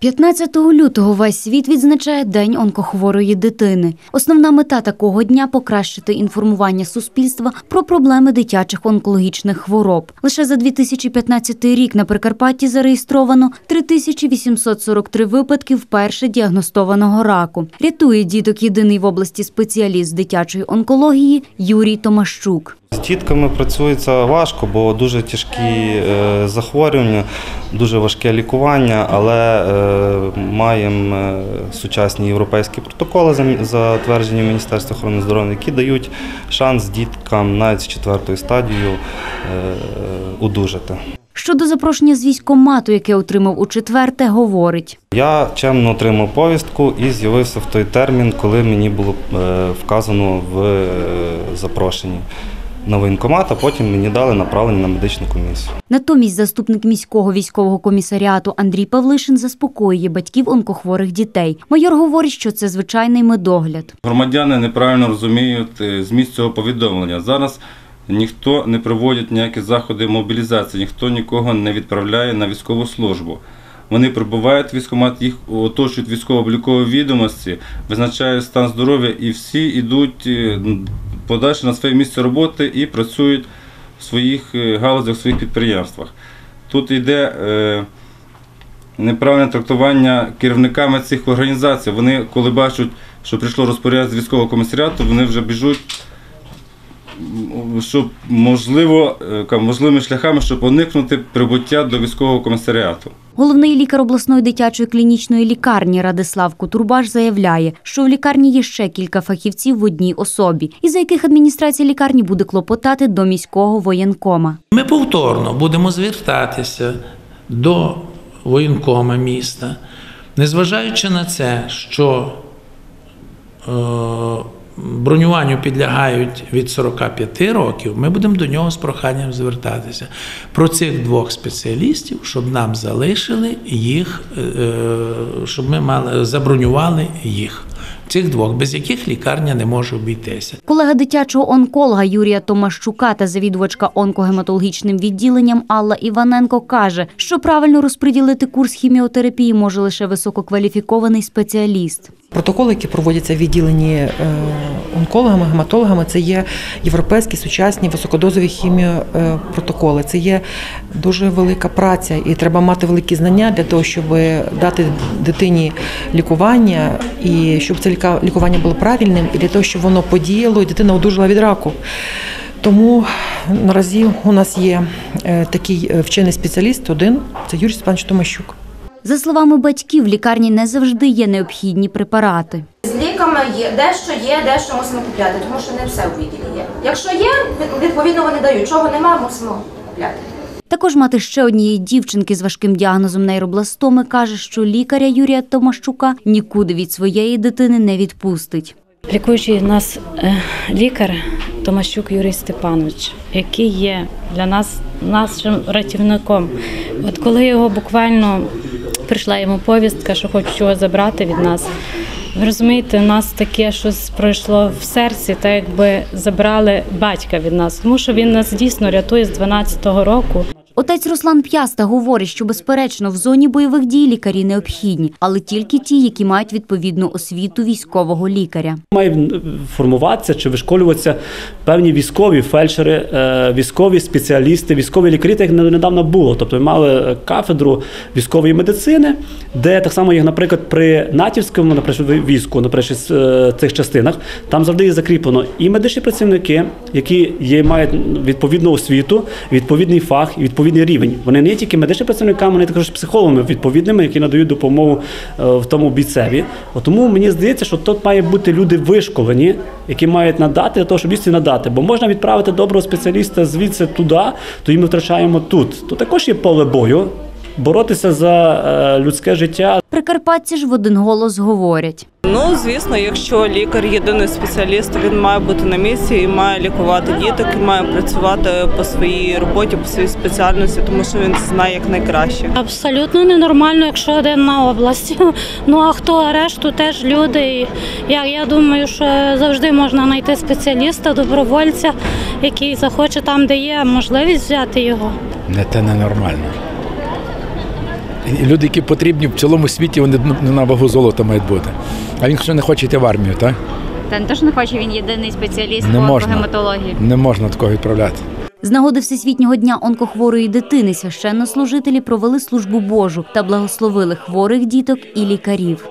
15 лютого весь світ відзначає День онкохворої дитини. Основна мета такого дня покращити інформування суспільства про проблеми дитячих онкологічних хвороб. Лише за 2015 рік на Прикарпатті зареєстровано 3843 випадки вперше діагностованого раку. Рятує діток єдиний в області спеціаліст дитячої онкології Юрій Томащук. З дітками працюється важко, бо дуже тяжкі е, захворювання, дуже важке лікування, але е, маємо е, сучасні європейські протоколи, за- затверджені Міністерством охорони здоров'я, які дають шанс діткам навіть з четвертою стадією одужати. Щодо запрошення з військкомату, яке отримав у четверте, говорить. Я чемно отримав повістку і з'явився в той термін, коли мені було вказано в запрошенні на воєнкомат, а потім мені дали направлення на медичну комісію. Натомість заступник міського військового комісаріату Андрій Павлишин заспокоює батьків онкохворих дітей. Майор говорить, що це звичайний медогляд. Громадяни неправильно розуміють е, зміст цього повідомлення. Зараз ніхто не проводить ніякі заходи мобілізації, ніхто нікого не відправляє на військову службу. Вони прибувають в військкомат, їх оточують військово-облікові відомості, визначають стан здоров'я і всі йдуть е, подальше на своє місце роботи і працюють в своїх е, галузях, в своїх підприємствах. Тут йде е, неправильне трактування керівниками цих організацій. Вони, коли бачать, що прийшло розпорядження з військового комісаріату, вони вже біжуть, щоб можливо, е, можливими шляхами, щоб уникнути прибуття до військового комісаріату. Головний лікар обласної дитячої клінічної лікарні Радислав Кутурбаш заявляє, що в лікарні є ще кілька фахівців в одній особі, із яких адміністрація лікарні буде клопотати до міського воєнкома. Ми повторно будемо звертатися до воєнкома міста, незважаючи на це, що е, бронюванню підлягають від 45 років, ми будемо до нього з проханням звертатися про цих двох спеціалістів, щоб нам залишили їх, е, е, щоб ми мали забронювали їх. Цих двох, без яких лікарня не може обійтися. Колега дитячого онколога Юрія Томащука та завідувачка онкогематологічним відділенням Алла Іваненко каже, що правильно розподілити курс хіміотерапії може лише висококваліфікований спеціаліст. Протоколи, які проводяться в відділенні е, онкологами, гематологами, це є європейські сучасні високодозові хіміопротоколи. Це є дуже велика праця, і треба мати великі знання для того, щоб дати дитині лікування, і щоб це лікування було правильним, і для того, щоб воно подіяло, і дитина одужала від раку. Тому наразі у нас є е, такий е, вчений спеціаліст, один це Юрій Степанович Томащук. За словами батьків, в лікарні не завжди є необхідні препарати. З ліками є дещо є, дещо мусимо купляти, тому що не все в відділі є. Якщо є, відповідно вони дають. Чого нема, мусимо купляти. Також мати ще однієї дівчинки з важким діагнозом нейробластоми каже, що лікаря Юрія Томащука нікуди від своєї дитини не відпустить. Лікуючий нас е, лікар Томащук Юрій Степанович, який є для нас нашим рятівником. От коли його буквально прийшла йому повістка, що хочуть його забрати від нас. Ви розумієте, у нас таке щось пройшло в серці, так якби забрали батька від нас, тому що він нас дійсно рятує з 12-го року. Отець Руслан П'яста говорить, що безперечно в зоні бойових дій лікарі необхідні, але тільки ті, які мають відповідну освіту військового лікаря. Має формуватися чи вишколюватися певні військові фельдшери, е, військові спеціалісти, військові лікарі, так як недавно було. Тобто мали кафедру військової медицини, де так само, як, наприклад, при натівському наприклад, війську, наприклад, з е, цих частинах, там завжди є закріплено і медичні працівники, які мають відповідну освіту, відповідний фах і відповідний рівень. Вони не є тільки медичними працівниками, вони також психологами відповідними, які надають допомогу е, в тому бійцеві. Тому мені здається, що тут має бути люди вишколені, які мають надати для того, щоб дійсно надати. Бо можна відправити доброго спеціаліста звідси туди, то ми втрачаємо тут. То також є поле бою. Боротися за е, людське життя Прикарпатці ж в один голос говорять. Ну, звісно, якщо лікар єдиний спеціаліст, він має бути на місці і має лікувати діток, і має працювати по своїй роботі, по своїй спеціальності, тому що він знає як найкраще. Абсолютно ненормально, якщо один на області. Ну а хто а решту теж люди. Я, я думаю, що завжди можна знайти спеціаліста, добровольця, який захоче там, де є можливість взяти його. Не те ненормально. Люди, які потрібні в цілому світі, вони на вагу золота мають бути. А він що не хоче йти в армію, так? Та не то, що не хоче, він єдиний спеціаліст Не по можна. гематології. Не можна такого відправляти. З нагоди Всесвітнього дня онкохворої дитини священнослужителі провели службу Божу та благословили хворих діток і лікарів.